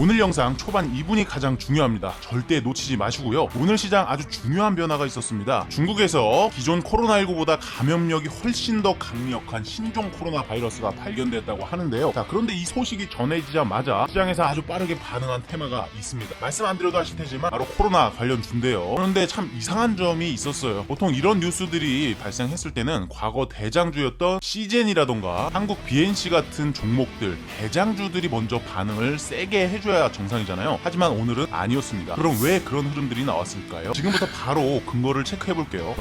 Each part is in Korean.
오늘 영상 초반 2분이 가장 중요합니다. 절대 놓치지 마시고요. 오늘 시장 아주 중요한 변화가 있었습니다. 중국에서 기존 코로나19보다 감염력이 훨씬 더 강력한 신종 코로나 바이러스가 발견됐다고 하는데요. 자, 그런데 이 소식이 전해지자마자 시장에서 아주 빠르게 반응한 테마가 있습니다. 말씀 안 드려도 아실 테지만 바로 코로나 관련 주인데요. 그런데 참 이상한 점이 있었어요. 보통 이런 뉴스들이 발생했을 때는 과거 대장주였던 시젠이라던가 한국 BNC 같은 종목들 대장주들이 먼저 반응을 세게 해 줘야 정상이잖아요. 하지만 오늘은 아니었습니다. 그럼 왜 그런 흐름들이 나왔을까요? 지금부터 바로 근거를 체크해 볼게요.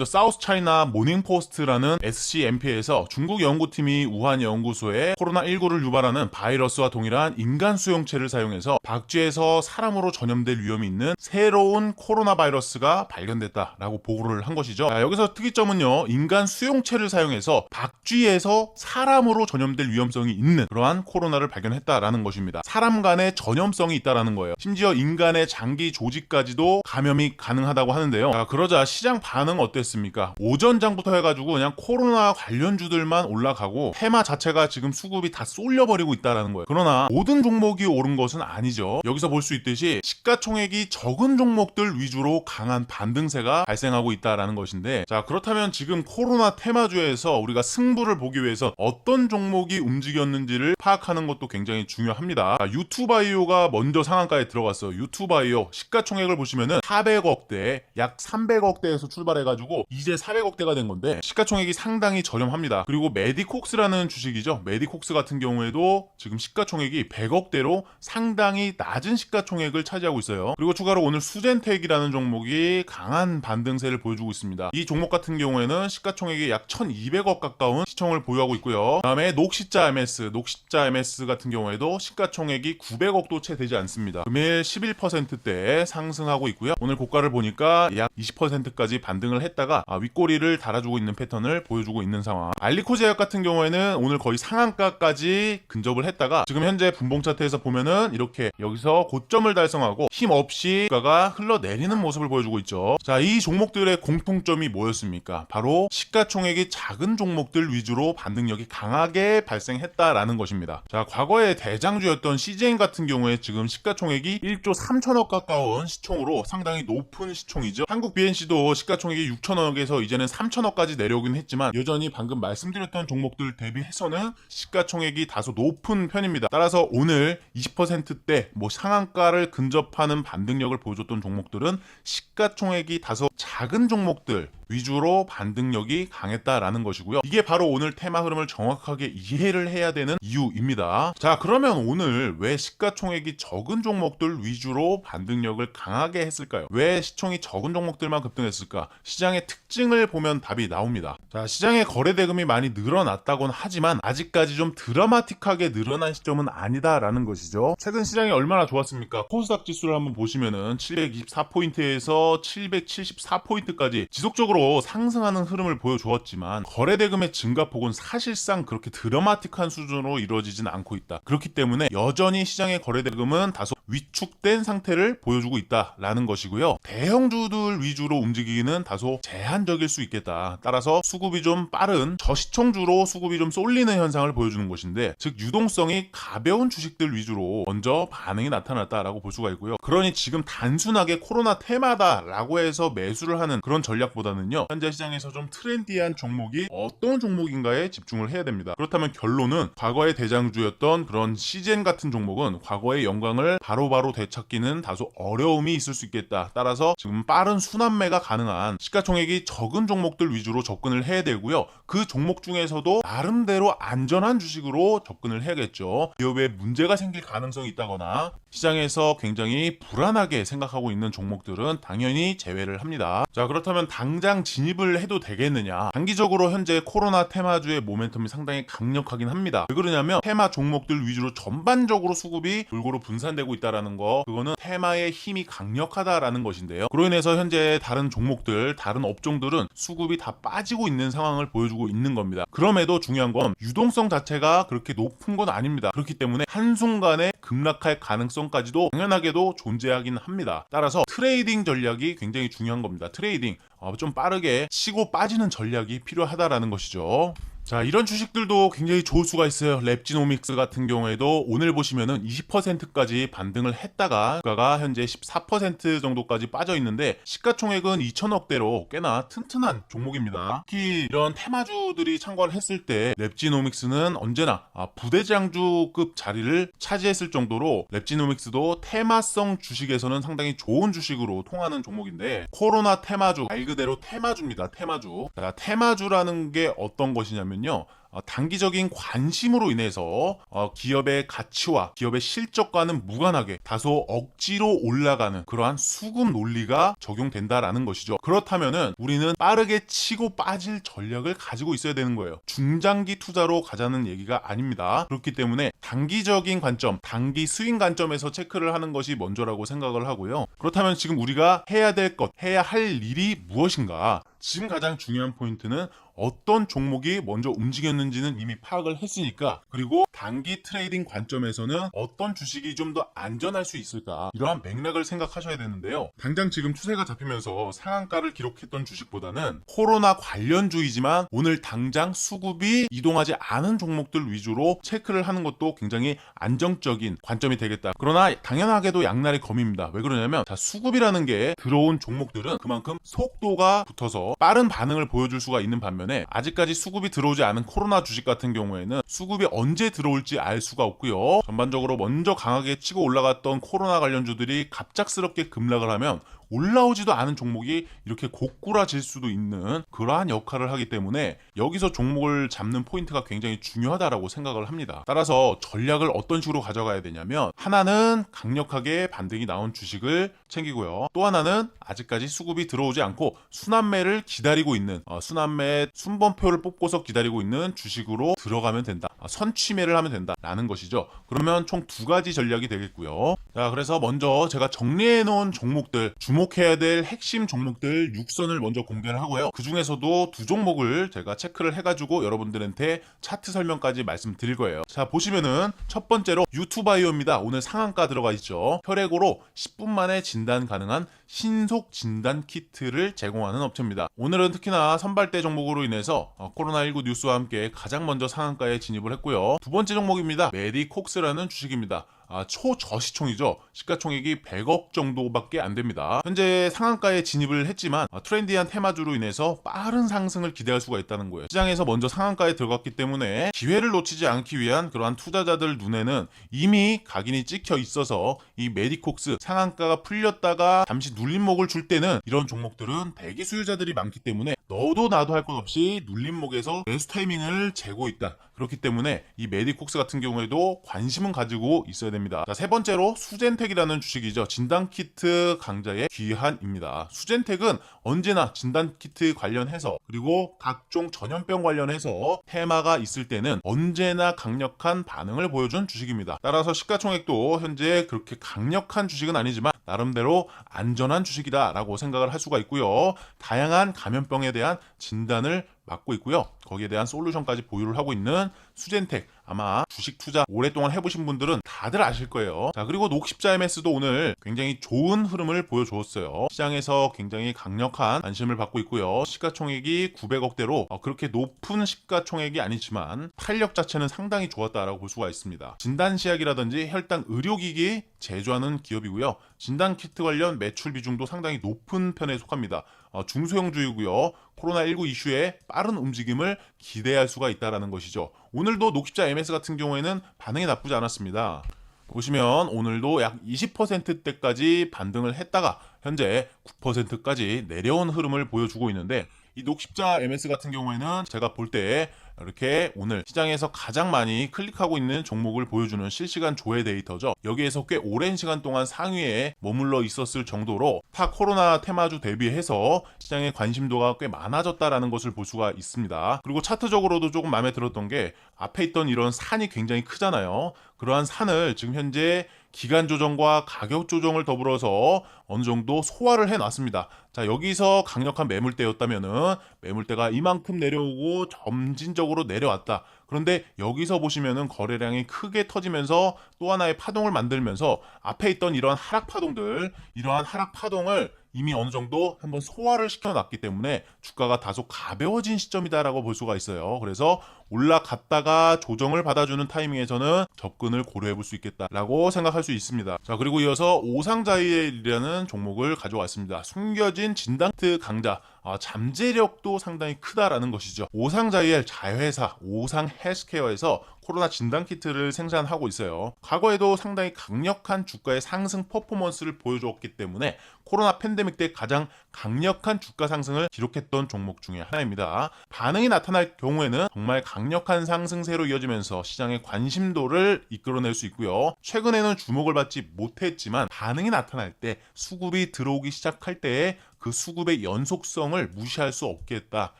먼저 사우스 차이나 모닝포스트라는 SCMP에서 중국 연구팀이 우한 연구소에 코로나19를 유발하는 바이러스와 동일한 인간 수용체를 사용해서 박쥐에서 사람으로 전염될 위험이 있는 새로운 코로나 바이러스가 발견됐다라고 보고를 한 것이죠. 자, 여기서 특이점은요, 인간 수용체를 사용해서 박쥐에서 사람으로 전염될 위험성이 있는 그러한 코로나를 발견했다라는 것입니다. 사람 간의 전염성이 있다라는 거예요. 심지어 인간의 장기 조직까지도 감염이 가능하다고 하는데요. 자, 그러자 시장 반응 어땠 습니까? 오전장부터 해가지고 그냥 코로나 관련주들만 올라가고 테마 자체가 지금 수급이 다 쏠려버리고 있다라는 거예요. 그러나 모든 종목이 오른 것은 아니죠. 여기서 볼 수 있듯이 시가총액이 적은 종목들 위주로 강한 반등세가 발생하고 있다라는 것인데 자 그렇다면 지금 코로나 테마주에서 우리가 승부를 보기 위해서 어떤 종목이 움직였는지를 파악하는 것도 굉장히 중요합니다. 자, 유투바이오가 먼저 상한가에 들어갔어요. 유투바이오 시가총액을 보시면은 400억대 약 300억대에서 출발해가지고 이제 400억대가 된 건데 시가총액이 상당히 저렴합니다. 그리고 메디콕스라는 주식이죠. 메디콕스 같은 경우에도 지금 시가총액이 100억대로 상당히 낮은 시가총액을 차지하고 있어요. 그리고 추가로 오늘 수젠텍이라는 종목이 강한 반등세를 보여주고 있습니다. 이 종목 같은 경우에는 시가총액이 약 1200억 가까운 시총을 보유하고 있고요. 다음에 녹십자 MS, 녹십자 MS 같은 경우에도 시가총액이 900억도 채 되지 않습니다. 금일 11%대 상승하고 있고요. 오늘 고가를 보니까 약 20%까지 반등을 했다 가 아, 윗꼬리를 달아주고 있는 패턴을 보여주고 있는 상황. 알리코 제약 같은 경우에는 오늘 거의 상한가까지 근접을 했다가 지금 현재 분봉 차트에서 보면은 이렇게 여기서 고점을 달성하고 힘 없이 주가가 흘러내리는 모습을 보여주고 있죠. 자, 이 종목들의 공통점이 뭐였습니까? 바로 시가총액이 작은 종목들 위주로 반등력이 강하게 발생했다라는 것입니다. 자, 과거에 대장주였던 CJ 같은 경우에 지금 시가총액이 1조 3천억 가까운 시총으로 상당히 높은 시총이죠. 한국 BNC도 시가총액이 6천 억에서 이제는 3천억까지 내려오긴 했지만 여전히 방금 말씀드렸던 종목들 대비해서는 시가총액이 다소 높은 편입니다. 따라서 오늘 20%대 뭐 상한가를 근접하는 반등력을 보여줬던 종목들은 시가총액이 다소 작은 종목들 위주로 반등력이 강했다라는 것이고요. 이게 바로 오늘 테마 흐름을 정확하게 이해를 해야 되는 이유입니다. 자, 그러면 오늘 왜 시가총액이 적은 종목들 위주로 반등력을 강하게 했을까요? 왜 시총이 적은 종목들만 급등했을까? 시장의 특 징을 보면 답이 나옵니다. 자, 시장의 거래 대금이 많이 늘어났다곤 하지만 아직까지 좀 드라마틱하게 늘어난 시점은 아니다라는 것이죠. 최근 시장이 얼마나 좋았습니까? 코스닥 지수를 한번 보시면은 724포인트에서 774포인트까지 지속적으로 상승하는 흐름을 보여주었지만 거래 대금의 증가폭은 사실상 그렇게 드라마틱한 수준으로 이루어지진 않고 있다. 그렇기 때문에 여전히 시장의 거래 대금은 다소 위축된 상태를 보여주고 있다라는 것이고요. 대형주들 위주로 움직이기는 다소 제한적일 수 있겠다. 따라서 수급이 좀 빠른 저시총주로 수급이 좀 쏠리는 현상을 보여주는 것인데 즉 유동성이 가벼운 주식들 위주로 먼저 반응이 나타났다라고 볼 수가 있고요. 그러니 지금 단순하게 코로나 테마다라고 해서 매수를 하는 그런 전략보다는요. 현재 시장에서 좀 트렌디한 종목이 어떤 종목인가에 집중을 해야 됩니다. 그렇다면 결론은 과거의 대장주였던 그런 시젠 같은 종목은 과거의 영광을 바로 바로 되찾기는 다소 어려움이 있을 수 있겠다. 따라서 지금 빠른 순환매가 가능한 시가총액이 적은 종목들 위주로 접근을 해야 되고요. 그 종목 중에서도 나름대로 안전한 주식으로 접근을 해야겠죠. 기업에 문제가 생길 가능성이 있다거나 시장에서 굉장히 불안하게 생각하고 있는 종목들은 당연히 제외를 합니다. 자, 그렇다면 당장 진입을 해도 되겠느냐? 단기적으로 현재 코로나 테마주의 모멘텀이 상당히 강력하긴 합니다. 왜 그러냐면 테마 종목들 위주로 전반적으로 수급이 골고루 분산되고 있다 라는 거, 그거는 테마의 힘이 강력하다라는 것인데요. 그로 인해서 현재 다른 종목들, 다른 업종들은 수급이 다 빠지고 있는 상황을 보여주고 있는 겁니다. 그럼에도 중요한 건 유동성 자체가 그렇게 높은 건 아닙니다. 그렇기 때문에 한순간에 급락할 가능성까지도 당연하게도 존재하긴 합니다. 따라서 트레이딩 전략이 굉장히 중요한 겁니다. 트레이딩 어, 좀 빠르게 치고 빠지는 전략이 필요하다라는 것이죠. 자, 이런 주식들도 굉장히 좋을 수가 있어요. 랩지노믹스 같은 경우에도 오늘 보시면은 20%까지 반등을 했다가 주가가 현재 14% 정도까지 빠져 있는데 시가총액은 2천억대로 꽤나 튼튼한 종목입니다. 특히 이런 테마주들이 참가를 했을 때 랩지노믹스는 언제나 아, 부대장주급 자리를 차지했을 정도로 랩지노믹스도 테마성 주식에서는 상당히 좋은 주식으로 통하는 종목인데 코로나 테마주 말 그대로 테마주입니다. 테마주. 자, 테마주라는 게 어떤 것이냐면 요. 어, 단기적인 관심으로 인해서 어, 기업의 가치와 기업의 실적과는 무관하게 다소 억지로 올라가는 그러한 수급 논리가 적용된다라는 것이죠. 그렇다면은 우리는 빠르게 치고 빠질 전략을 가지고 있어야 되는 거예요. 중장기 투자로 가자는 얘기가 아닙니다. 그렇기 때문에 단기적인 관점, 단기 스윙 관점에서 체크를 하는 것이 먼저라고 생각을 하고요. 그렇다면 지금 우리가 해야 될 것, 해야 할 일이 무엇인가? 지금 가장 중요한 포인트는 어떤 종목이 먼저 움직였는지 는 이미 파악을 했으니까 그리고 단기 트레이딩 관점에서는 어떤 주식이 좀 더 안전할 수 있을까 이러한 맥락을 생각하셔야 되는데요. 당장 지금 추세가 잡히면서 상한가를 기록했던 주식보다는 코로나 관련주이지만 오늘 당장 수급이 이동하지 않은 종목들 위주로 체크를 하는 것도 굉장히 안정적인 관점이 되겠다. 그러나 당연하게도 양날의 검입니다. 왜 그러냐면 자 수급이라는 게 들어온 종목들은 그만큼 속도가 붙어서 빠른 반응을 보여줄 수가 있는 반면에 아직까지 수급이 들어오지 않은 코로나 주식 같은 경우에는 수급이 언제 들어올지 알 수가 없고요. 전반적으로 먼저 강하게 치고 올라갔던 코로나 관련주들이 갑작스럽게 급락을 하면 올라오지도 않은 종목이 이렇게 고꾸라질 수도 있는 그러한 역할을 하기 때문에 여기서 종목을 잡는 포인트가 굉장히 중요하다라고 생각을 합니다. 따라서 전략을 어떤 식으로 가져가야 되냐면 하나는 강력하게 반등이 나온 주식을 챙기고요. 또 하나는 아직까지 수급이 들어오지 않고 순환매를 기다리고 있는 어, 순환매 순번표를 뽑고서 기다리고 있는 주식으로 들어가면 된다. 아, 선취매를 하면 된다라는 것이죠. 그러면 총 두 가지 전략이 되겠고요. 자, 그래서 먼저 제가 정리해 놓은 종목들 주목 해야 될 핵심 종목들 6선을 먼저 공개를 하고요. 그 중에서도 두 종목을 제가 체크를 해가지고 여러분들한테 차트 설명까지 말씀드릴 거예요. 자, 보시면은 첫 번째로 유튜바이오입니다. 오늘 상한가 들어가 있죠. 혈액으로 10분 만에 진단 가능한 신속 진단 키트를 제공하는 업체입니다. 오늘은 특히나 선발대 종목으로 인해서 어, 코로나19 뉴스와 함께 가장 먼저 상한가에 진입을 했고요. 두 번째 종목입니다. 메디콕스라는 주식입니다. 아, 초저시총이죠. 시가총액이 100억 정도밖에 안 됩니다. 현재 상한가에 진입을 했지만 아, 트렌디한 테마주로 인해서 빠른 상승을 기대할 수가 있다는 거예요. 시장에서 먼저 상한가에 들어갔기 때문에 기회를 놓치지 않기 위한 그러한 투자자들 눈에는 이미 각인이 찍혀 있어서 이 메디콕스 상한가가 풀렸다가 잠시 눌림목을 줄 때는 이런 종목들은 대기 수요자들이 많기 때문에 너도 나도 할 것 없이 눌림목에서 매수 타이밍을 재고 있다. 그렇기 때문에 이 메디콕스 같은 경우에도 관심은 가지고 있어야 됩니다. 자, 세 번째로 수젠텍이라는 주식이죠. 진단키트 강자의 귀한입니다. 수젠텍은 언제나 진단키트 관련해서 그리고 각종 전염병 관련해서 테마가 있을 때는 언제나 강력한 반응을 보여준 주식입니다. 따라서 시가총액도 현재 그렇게 강력한 주식은 아니지만 나름대로 안전한 주식이다라고 생각을 할 수가 있고요. 다양한 감염병에 대한 진단을 맡고 있고요. 거기에 대한 솔루션까지 보유를 하고 있는 수젠텍 아마 주식 투자 오랫동안 해보신 분들은 다들 아실 거예요. 자 그리고 녹십자 MS도 오늘 굉장히 좋은 흐름을 보여주었어요. 시장에서 굉장히 강력한 관심을 받고 있고요. 시가총액이 900억대로 어, 그렇게 높은 시가총액이 아니지만 탄력 자체는 상당히 좋았다라고 볼 수가 있습니다. 진단시약이라든지 혈당 의료기기 제조하는 기업이고요. 진단키트 관련 매출 비중도 상당히 높은 편에 속합니다. 어, 중소형주이고요. 코로나19 이슈에 빠른 움직임을 기대할 수가 있다라는 것이죠. 오늘도 녹십자 MS 같은 경우에는 반응이 나쁘지 않았습니다. 보시면 오늘도 약 20%대까지 반등을 했다가 현재 9%까지 내려온 흐름을 보여주고 있는데 이 녹십자 MS 같은 경우에는 제가 볼 때 이렇게 오늘 시장에서 가장 많이 클릭하고 있는 종목을 보여주는 실시간 조회 데이터죠. 여기에서 꽤 오랜 시간 동안 상위에 머물러 있었을 정도로 타 코로나 테마주 대비해서 시장의 관심도가 꽤 많아졌다라는 것을 볼 수가 있습니다. 그리고 차트적으로도 조금 마음에 들었던 게 앞에 있던 이런 산이 굉장히 크잖아요. 그러한 산을 지금 현재 기간 조정과 가격 조정을 더불어서 어느 정도 소화를 해 놨습니다. 자, 여기서 강력한 매물대였다면은 매물대가 이만큼 내려오고 점진적으로 내려왔다. 그런데 여기서 보시면은 거래량이 크게 터지면서 또 하나의 파동을 만들면서 앞에 있던 이런 하락 파동들, 이러한 하락 파동을 이미 어느 정도 한번 소화를 시켜놨기 때문에 주가가 다소 가벼워진 시점이다라고 볼 수가 있어요. 그래서 올라갔다가 조정을 받아주는 타이밍에서는 접근을 고려해 볼 수 있겠다라고 생각할 수 있습니다. 자 그리고 이어서 오상자이엘이라는 종목을 가져왔습니다. 숨겨진 진당트 강자 아, 잠재력도 상당히 크다라는 것이죠. 오상자이엘 자회사 오상 헬스케어에서 코로나 진단 키트를 생산하고 있어요. 과거에도 상당히 강력한 주가의 상승 퍼포먼스를 보여주었기 때문에 코로나 팬데믹 때 가장 강력한 주가 상승을 기록했던 종목 중에 하나입니다. 반응이 나타날 경우에는 정말 강 력한 상승세로 이어지면서 시장의 관심도를 이끌어낼 수 있고요. 최근에는 주목을 받지 못했지만 반응이 나타날 때 수급이 들어오기 시작할 때에 그 수급의 연속성을 무시할 수 없겠다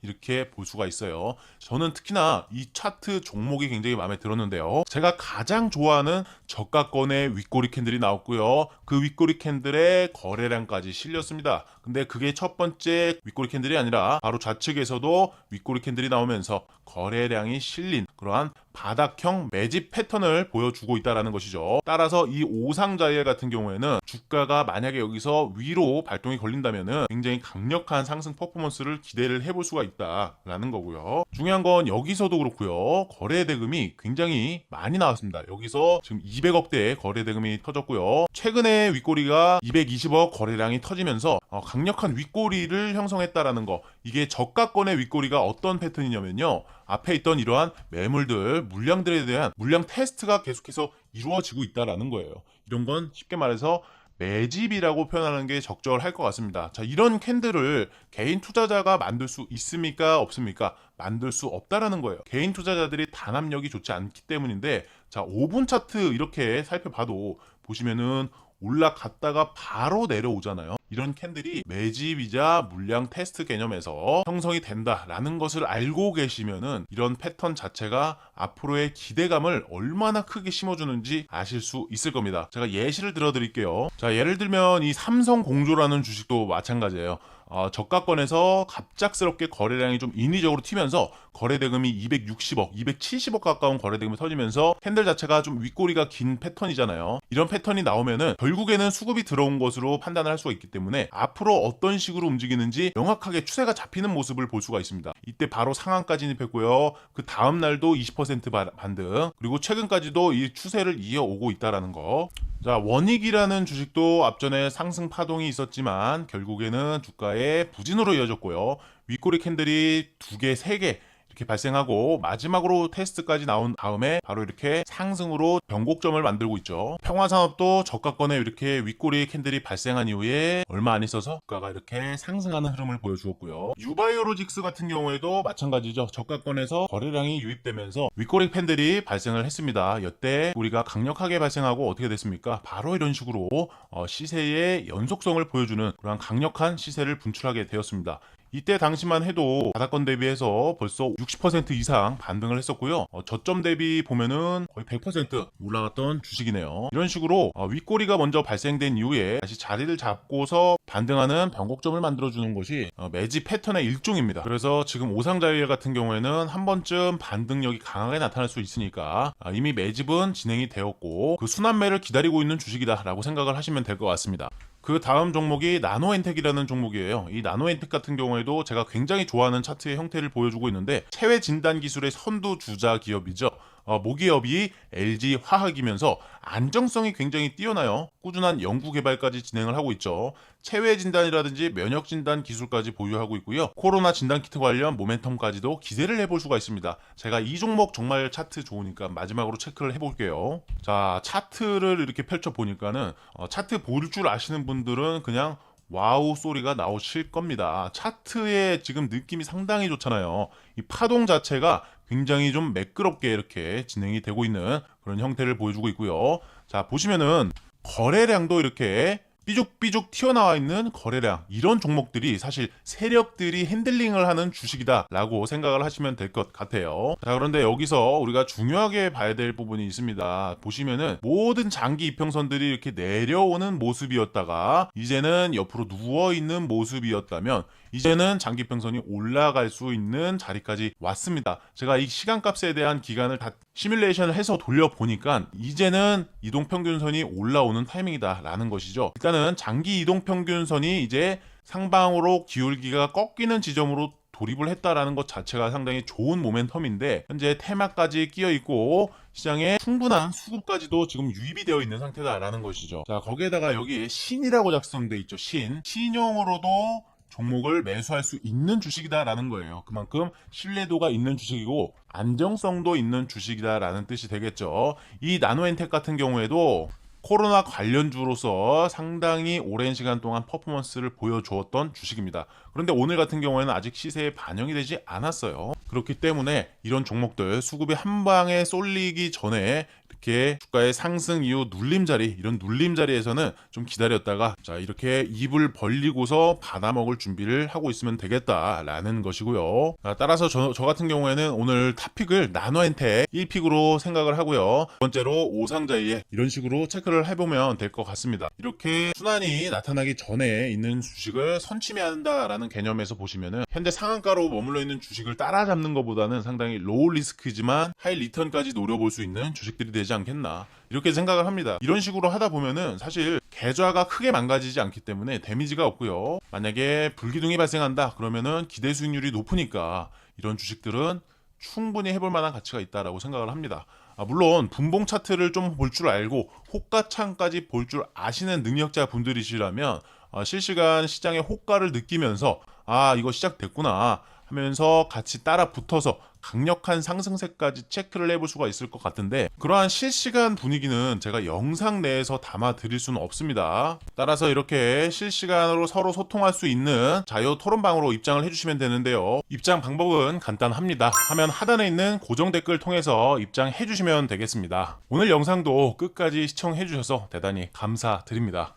이렇게 볼 수가 있어요. 저는 특히나 이 차트 종목이 굉장히 마음에 들었는데요. 제가 가장 좋아하는 저가권의 윗꼬리 캔들이 나왔고요. 그 윗꼬리 캔들의 거래량까지 실렸습니다. 근데 그게 첫 번째 윗꼬리 캔들이 아니라 바로 좌측에서도 윗꼬리 캔들이 나오면서 거래량이 실린 그러한 바닥형 매집 패턴을 보여주고 있다는 것이죠. 따라서 이 오상자일 같은 경우에는 주가가 만약에 여기서 위로 발동이 걸린다면은 굉장히 강력한 상승 퍼포먼스를 기대를 해볼 수가 있다라는 거고요. 중요한 건 여기서도 그렇고요. 거래 대금이 굉장히 많이 나왔습니다. 여기서 지금 200억대의 거래 대금이 터졌고요. 최근에 윗꼬리가 220억 거래량이 터지면서 어, 강력한 윗꼬리를 형성했다라는 거. 이게 저가권의 윗꼬리가 어떤 패턴이냐면요. 앞에 있던 이러한 매물들, 물량들에 대한 물량 테스트가 계속해서 이루어지고 있다라는 거예요. 이런 건 쉽게 말해서 매집이라고 표현하는 게 적절할 것 같습니다. 자, 이런 캔들을 개인 투자자가 만들 수 있습니까? 없습니까? 만들 수 없다라는 거예요. 개인 투자자들이 단합력이 좋지 않기 때문인데, 자, 5분 차트 이렇게 살펴봐도 보시면은 올라갔다가 바로 내려오잖아요. 이런 캔들이 매집이자 물량 테스트 개념에서 형성이 된다라는 것을 알고 계시면은 이런 패턴 자체가 앞으로의 기대감을 얼마나 크게 심어주는지 아실 수 있을 겁니다. 제가 예시를 들어드릴게요. 자, 예를 들면 이 삼성공조라는 주식도 마찬가지예요. 어, 저가권에서 갑작스럽게 거래량이 좀 인위적으로 튀면서 거래 대금이 260억, 270억 가까운 거래 대금이 터지면서 캔들 자체가 좀 윗꼬리가 긴 패턴이잖아요. 이런 패턴이 나오면은 결국에는 수급이 들어온 것으로 판단을 할 수가 있기 때문에 앞으로 어떤 식으로 움직이는지 명확하게 추세가 잡히는 모습을 볼 수가 있습니다. 이때 바로 상한가 진입했고요. 그 다음 날도 20% 반등, 그리고 최근까지도 이 추세를 이어오고 있다라는 거. 자, 원익이라는 주식도 앞전에 상승 파동이 있었지만 결국에는 주가의 부진으로 이어졌고요. 윗꼬리 캔들이 두 개, 세 개, 이렇게 발생하고 마지막으로 테스트까지 나온 다음에 바로 이렇게 상승으로 변곡점을 만들고 있죠. 평화산업도 저가권에 이렇게 윗꼬리 캔들이 발생한 이후에 얼마 안 있어서 주가가 이렇게 상승하는 흐름을 보여주었고요. 유바이오로직스 같은 경우에도 마찬가지죠. 저가권에서 거래량이 유입되면서 윗꼬리 캔들이 발생을 했습니다. 이때 우리가 강력하게 발생하고 어떻게 됐습니까? 바로 이런 식으로 어, 시세의 연속성을 보여주는 그런 강력한 시세를 분출하게 되었습니다. 이때 당시만 해도 바닥권 대비해서 벌써 60% 이상 반등을 했었고요. 어, 저점 대비 보면은 거의 100% 올라갔던 주식이네요. 이런 식으로 어, 윗꼬리가 먼저 발생된 이후에 다시 자리를 잡고서 반등하는 변곡점을 만들어주는 것이 어, 매지 패턴의 일종입니다. 그래서 지금 오상자일 같은 경우에는 한 번쯤 반등력이 강하게 나타날 수 있으니까 아, 이미 매집은 진행이 되었고 그 순환매를 기다리고 있는 주식이다라고 생각을 하시면 될 것 같습니다. 그 다음 종목이 나노엔텍이라는 종목이에요. 이 나노엔텍 같은 경우에도 제가 굉장히 좋아하는 차트의 형태를 보여주고 있는데 체외 진단 기술의 선두 주자 기업이죠. 어, 모기업이 LG 화학이면서 안정성이 굉장히 뛰어나요. 꾸준한 연구 개발까지 진행을 하고 있죠. 체외 진단이라든지 면역 진단 기술까지 보유하고 있고요. 코로나 진단 키트 관련 모멘텀까지도 기대를 해볼 수가 있습니다. 제가 이 종목 정말 차트 좋으니까 마지막으로 체크를 해볼게요. 자, 차트를 이렇게 펼쳐 보니까는 어, 차트 볼 줄 아시는 분들은 그냥 와우 소리가 나오실 겁니다. 차트의 지금 느낌이 상당히 좋잖아요. 이 파동 자체가 굉장히 좀 매끄럽게 이렇게 진행이 되고 있는 그런 형태를 보여주고 있고요. 자, 보시면은 거래량도 이렇게 삐죽삐죽 튀어나와 있는 거래량 이런 종목들이 사실 세력들이 핸들링을 하는 주식이다라고 생각을 하시면 될 것 같아요. 자 그런데 여기서 우리가 중요하게 봐야 될 부분이 있습니다. 보시면은 모든 장기 이평선들이 이렇게 내려오는 모습이었다가 이제는 옆으로 누워 있는 모습이었다면 이제는 장기 평선이 올라갈 수 있는 자리까지 왔습니다. 제가 이 시간값에 대한 기간을 다 시뮬레이션을 해서 돌려보니까 이제는 이동평균선이 올라오는 타이밍이다라는 것이죠. 일단은 장기 이동평균선이 이제 상방으로 기울기가 꺾이는 지점으로 돌입을 했다라는 것 자체가 상당히 좋은 모멘텀인데 현재 테마까지 끼어 있고 시장에 충분한 수급까지도 지금 유입이 되어 있는 상태다라는 것이죠. 자 거기에다가 여기 신이라고 작성돼 있죠. 신 신용으로도 종목을 매수할 수 있는 주식이다라는 거예요. 그만큼 신뢰도가 있는 주식이고 안정성도 있는 주식이다라는 뜻이 되겠죠. 이 나노엔텍 같은 경우에도 코로나 관련주로서 상당히 오랜 시간 동안 퍼포먼스를 보여주었던 주식입니다. 그런데 오늘 같은 경우에는 아직 시세에 반영이 되지 않았어요. 그렇기 때문에 이런 종목들 수급이 한 방에 쏠리기 전에 이렇게 주가의 상승 이후 눌림자리 이런 눌림자리에서는 좀 기다렸다가 자 이렇게 입을 벌리고서 받아먹을 준비를 하고 있으면 되겠다라는 것이고요. 자, 따라서 저, 저 같은 경우에는 오늘 탑픽을 나노엔텍 1픽으로 생각을 하고요. 두 번째로 오상자이에 이런 식으로 체크를 해보면 될 것 같습니다. 이렇게 순환이 나타나기 전에 있는 주식을 선취매한다라는 개념에서 보시면은 현재 상한가로 머물러 있는 주식을 따라잡는 것보다는 상당히 로우 리스크지만 하이 리턴까지 노려볼 수 있는 주식들이 되지 않겠나 이렇게 생각을 합니다. 이런 식으로 하다 보면은 사실 계좌가 크게 망가지지 않기 때문에 데미지가 없고요. 만약에 불기둥이 발생한다 그러면은 기대 수익률이 높으니까 이런 주식들은 충분히 해볼 만한 가치가 있다라고 생각을 합니다. 아, 물론 분봉 차트를 좀 볼 줄 알고 호가창까지 볼 줄 아시는 능력자 분들이시라면 아, 실시간 시장의 호가를 느끼면서 아 이거 시작됐구나 하면서 같이 따라 붙어서 강력한 상승세까지 체크를 해볼 수가 있을 것 같은데 그러한 실시간 분위기는 제가 영상 내에서 담아 드릴 수는 없습니다. 따라서 이렇게 실시간으로 서로 소통할 수 있는 자유 토론방으로 입장을 해주시면 되는데요. 입장 방법은 간단합니다. 화면 하단에 있는 고정 댓글 통해서 입장해 주시면 되겠습니다. 오늘 영상도 끝까지 시청해 주셔서 대단히 감사드립니다.